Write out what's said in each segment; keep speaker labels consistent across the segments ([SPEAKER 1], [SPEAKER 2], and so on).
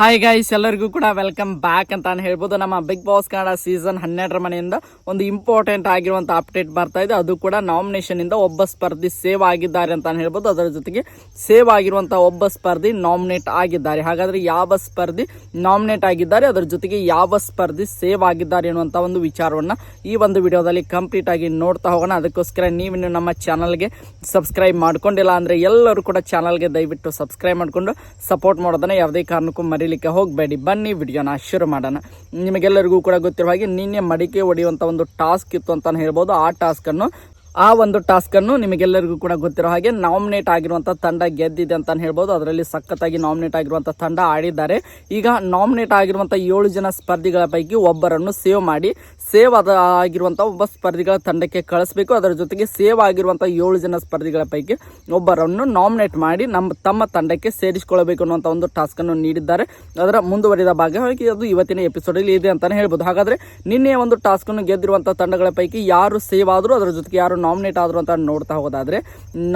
[SPEAKER 1] Hi guys ಎಲ್ಲರಿಗೂ ಕೂಡ welcome back ಅಂತ ಹೇಳ್ಬೋದು. ನಮ್ಮ ಬಿಗ್ ಬಾಸ್ ಕನ್ನಡ ಸೀಸನ್ ಹನ್ನೆರಡರ ಮನೆಯಿಂದ ಒಂದು ಇಂಪಾರ್ಟೆಂಟ್ ಆಗಿರುವಂತಹ ಅಪ್ಡೇಟ್ ಬರ್ತಾ ಇದೆ. ಅದು ಕೂಡ ನಾಮಿನೇಷನ್ ಇಂದ ಒಬ್ಬ ಸ್ಪರ್ಧಿ ಸೇವ್ ಆಗಿದ್ದಾರೆ ಅಂತ ಹೇಳ್ಬೋದು. ಅದರ ಜೊತೆಗೆ ಸೇವ್ ಆಗಿರುವಂತಹ ಒಬ್ಬ ಸ್ಪರ್ಧಿ ನಾಮಿನೇಟ್ ಆಗಿದ್ದಾರೆ. ಹಾಗಾದ್ರೆ ಯಾವ ಸ್ಪರ್ಧಿ ನಾಮಿನೇಟ್ ಆಗಿದ್ದಾರೆ? ಅದರ ಜೊತೆಗೆ ಯಾವ ಸ್ಪರ್ಧಿ ಸೇವ್ ಆಗಿದ್ದಾರೆ ಅನ್ನುವಂತ ಒಂದು ವಿಚಾರವನ್ನ ಈ ಒಂದು ವಿಡಿಯೋದಲ್ಲಿ ಕಂಪ್ಲೀಟ್ ಆಗಿ ನೋಡ್ತಾ ಹೋಗೋಣ. ಅದಕ್ಕೋಸ್ಕರ ನೀವಿನ್ನು ನಮ್ಮ ಚಾನಲ್ಗೆ ಸಬ್ಸ್ಕ್ರೈಬ್ ಮಾಡ್ಕೊಂಡಿಲ್ಲ ಅಂದ್ರೆ ಎಲ್ಲರೂ ಕೂಡ ಚಾನಲ್ಗೆ ದಯವಿಟ್ಟು ಸಬ್ಸ್ಕ್ರೈಬ್ ಮಾಡಿಕೊಂಡು ಸಪೋರ್ಟ್ ಮಾಡೋದನ್ನ ಯಾವುದೇ ಕಾರಣಕ್ಕೂ ಮರೀಲಿಕ್ಕೆ ಹೋಗಬೇಡಿ. ಬನ್ನಿ, ವಿಡಿಯೋನ ಶುರು ಮಾಡೋಣ. ನಿಮಗೆಲ್ಲರಿಗೂ ಕೂಡ ಗೊತ್ತಿರುವ ಹಾಗೆ ನಿನ್ನೆ ಮಡಿಕೆ ಹೊಡೆಯುವಂಥ ಒಂದು ಟಾಸ್ಕ್ ಇತ್ತು ಅಂತ ಹೇಳ್ಬೋದು. ಆ ಟಾಸ್ಕನ್ನು ಆ ಒಂದು ಟಾಸ್ಕ್ ಅನ್ನು ನಿಮಗೆಲ್ಲರಿಗೂ ಕೂಡ ಗೊತ್ತಿರೋ ಹಾಗೆ ನಾಮಿನೇಟ್ ಆಗಿರುವಂಥ ತಂಡ ಗೆದ್ದಿದೆ ಅಂತ ಹೇಳ್ಬೋದು. ಅದರಲ್ಲಿ ಸಖತ್ತಾಗಿ ನಾಮಿನೇಟ್ ಆಗಿರುವಂಥ ತಂಡ ಆಡಿದ್ದಾರೆ. ಈಗ ನಾಮಿನೇಟ್ ಆಗಿರುವಂಥ ಏಳು ಜನ ಸ್ಪರ್ಧಿಗಳ ಪೈಕಿ ಒಬ್ಬರನ್ನು ಸೇವ್ ಮಾಡಿ ಸೇವ್ ಅದ ಆಗಿರುವಂಥ ಒಬ್ಬ ಸ್ಪರ್ಧಿಗಳ ತಂಡಕ್ಕೆ ಕಳಿಸ್ಬೇಕು. ಅದರ ಜೊತೆಗೆ ಸೇವ್ ಆಗಿರುವಂಥ ಏಳು ಜನ ಸ್ಪರ್ಧಿಗಳ ಪೈಕಿ ಒಬ್ಬರನ್ನು ನಾಮಿನೇಟ್ ಮಾಡಿ ನಮ್ಮ ತಮ್ಮ ತಂಡಕ್ಕೆ ಸೇರಿಸಿಕೊಳ್ಳಬೇಕು ಅನ್ನುವಂಥ ಒಂದು ಟಾಸ್ಕ್ ಅನ್ನು ನೀಡಿದ್ದಾರೆ. ಅದರ ಮುಂದುವರಿದ ಭಾಗವಾಗಿ ಅದು ಇವತ್ತಿನ ಎಪಿಸೋಡ್ ಅಲ್ಲಿ ಇದೆ ಅಂತಾನೆ ಹೇಳ್ಬೋದು. ಹಾಗಾದ್ರೆ ನಿನ್ನೆ ಒಂದು ಟಾಸ್ಕ್ ಅನ್ನು ಗೆದ್ದಿರುವಂತಹ ತಂಡಗಳ ಪೈಕಿ ಯಾರು ಸೇವ್ ಆದರೂ, ಅದರ ಜೊತೆಗೆ ಯಾರು ನಾಮಿನೇಟ್ ಆದ್ರು ಅಂತ ನೋಡ್ತಾ ಹೋಗೋದಾದ್ರೆ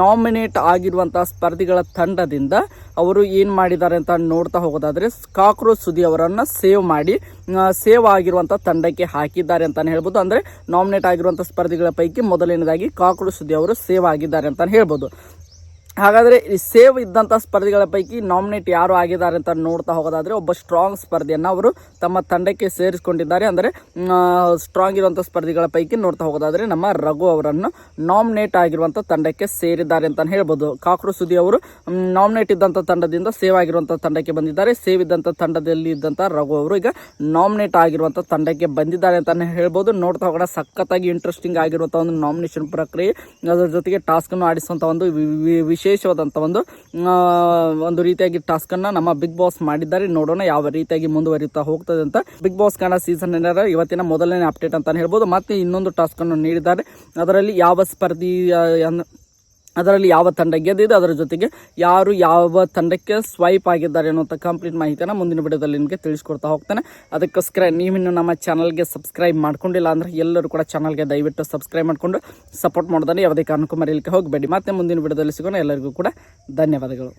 [SPEAKER 1] ನಾಮಿನೇಟ್ ಆಗಿರುವಂಥ ಸ್ಪರ್ಧಿಗಳ ತಂಡದಿಂದ ಅವರು ಏನು ಮಾಡಿದ್ದಾರೆ ಅಂತ ನೋಡ್ತಾ ಹೋಗೋದಾದ್ರೆ ಕಾಕ್ರೋಚ್ ಸುದಿ ಅವರನ್ನು ಸೇವ್ ಮಾಡಿ ಸೇವ್ ಆಗಿರುವಂತ ತಂಡಕ್ಕೆ ಹಾಕಿದ್ದಾರೆ ಅಂತಲೇ ಹೇಳ್ಬೋದು. ಅಂದ್ರೆ ನಾಮಿನೇಟ್ ಆಗಿರುವಂಥ ಸ್ಪರ್ಧಿಗಳ ಪೈಕಿ ಮೊದಲನೇದಾಗಿ ಕಾಕ್ರೋಚ್ ಸುದಿ ಅವರು ಸೇವ್ ಆಗಿದ್ದಾರೆ ಅಂತಲೇ ಹೇಳ್ಬೋದು. ಹಾಗಾದ್ರೆ ಈ ಸೇವ್ ಇದ್ದಂಥ ಸ್ಪರ್ಧಿಗಳ ಪೈಕಿ ನಾಮಿನೇಟ್ ಯಾರು ಆಗಿದ್ದಾರೆ ಅಂತ ನೋಡ್ತಾ ಹೋಗೋದಾದರೆ ಒಬ್ಬ ಸ್ಟ್ರಾಂಗ್ ಸ್ಪರ್ಧೆಯನ್ನು ಅವರು ತಮ್ಮ ತಂಡಕ್ಕೆ ಸೇರಿಸಿಕೊಂಡಿದ್ದಾರೆ. ಅಂದರೆ ಸ್ಟ್ರಾಂಗ್ ಇರುವಂಥ ಸ್ಪರ್ಧಿಗಳ ಪೈಕಿ ನೋಡ್ತಾ ಹೋಗೋದಾದರೆ ನಮ್ಮ ರಘು ಅವರನ್ನು ನಾಮಿನೇಟ್ ಆಗಿರುವಂಥ ತಂಡಕ್ಕೆ ಸೇರಿದ್ದಾರೆ ಅಂತ ಹೇಳ್ಬೋದು. ಕಾಕ್ರು ಸುದಿ ಅವರು ನಾಮಿನೇಟ್ ಇದ್ದಂಥ ತಂಡದಿಂದ ಸೇವ್ ಆಗಿರುವಂಥ ತಂಡಕ್ಕೆ ಬಂದಿದ್ದಾರೆ. ಸೇವ್ ಇದ್ದಂಥ ತಂಡದಲ್ಲಿ ಇದ್ದಂಥ ರಘು ಅವರು ಈಗ ನಾಮಿನೇಟ್ ಆಗಿರುವಂಥ ತಂಡಕ್ಕೆ ಬಂದಿದ್ದಾರೆ ಅಂತ ಹೇಳ್ಬೋದು. ನೋಡ್ತಾ ಹೋಗೋಣ, ಸಖತ್ತಾಗಿ ಇಂಟ್ರೆಸ್ಟಿಂಗ್ ಆಗಿರುವಂಥ ಒಂದು ನಾಮಿನೇಷನ್ ಪ್ರಕ್ರಿಯೆ. ಅದರ ಜೊತೆಗೆ ಟಾಸ್ಕನ್ನು ಆಡಿಸುವಂಥ ಒಂದು ವಿ- ವಿ- ವಿಶೇಷವಾದಂಥ ಒಂದು ಒಂದು ರೀತಿಯಾಗಿ ಟಾಸ್ಕ್ ಅನ್ನ ನಮ್ಮ ಬಿಗ್ ಬಾಸ್ ಮಾಡಿದ್ದಾರೆ. ನೋಡೋಣ ಯಾವ ರೀತಿಯಾಗಿ ಮುಂದುವರಿಯುತ್ತಾ ಹೋಗ್ತದೆ ಅಂತ. ಬಿಗ್ ಬಾಸ್ ಕನ್ನಡ ಸೀಸನ್ ಇವತ್ತಿನ ಮೊದಲನೇ ಅಪ್ಡೇಟ್ ಅಂತ ಹೇಳ್ಬೋದು. ಮತ್ತೆ ಇನ್ನೊಂದು ಟಾಸ್ಕ್ ಅನ್ನು ನೀಡಿದ್ದಾರೆ. ಅದರಲ್ಲಿ ಯಾವ ಸ್ಪರ್ಧಿ ಅದರಲ್ಲಿ ಯಾವ ತಂಡ ಗೆದ್ದಿದೆ, ಅದರ ಜೊತೆಗೆ ಯಾರು ಯಾವ ತಂಡಕ್ಕೆ ಸ್ವೈಪ್ ಆಗಿದ್ದಾರೆ ಅನ್ನುವಂಥ ಕಂಪ್ಲೀಟ್ ಮಾಹಿತಿಯನ್ನು ಮುಂದಿನ ವಿಡಿಯೋದಲ್ಲಿ ನಿಮಗೆ ತಿಳಿಸ್ಕೊಡ್ತಾ ಹೋಗ್ತಾನೆ. ಅದಕ್ಕೋಸ್ಕರ ನೀವಿನ್ನು ನಮ್ಮ ಚಾನಲ್ಗೆ ಸಬ್ಸ್ಕ್ರೈಬ್ ಮಾಡ್ಕೊಂಡಿಲ್ಲ ಅಂದರೆ ಎಲ್ಲರೂ ಕೂಡ ಚಾನಲ್ಗೆ ದಯವಿಟ್ಟು ಸಬ್ಸ್ಕ್ರೈಬ್ ಮಾಡಿಕೊಂಡು ಸಪೋರ್ಟ್ ಮಾಡೋದನ್ನು ಯಾವುದೇ ಕಾರಣಕ್ಕೂ ಮರೀಲಿಕ್ಕೆ ಹೋಗಬೇಡಿ. ಮತ್ತೆ ಮುಂದಿನ ವಿಡಿಯೋದಲ್ಲಿ ಸಿಗೋಣ. ಎಲ್ಲರಿಗೂ ಕೂಡ ಧನ್ಯವಾದಗಳು.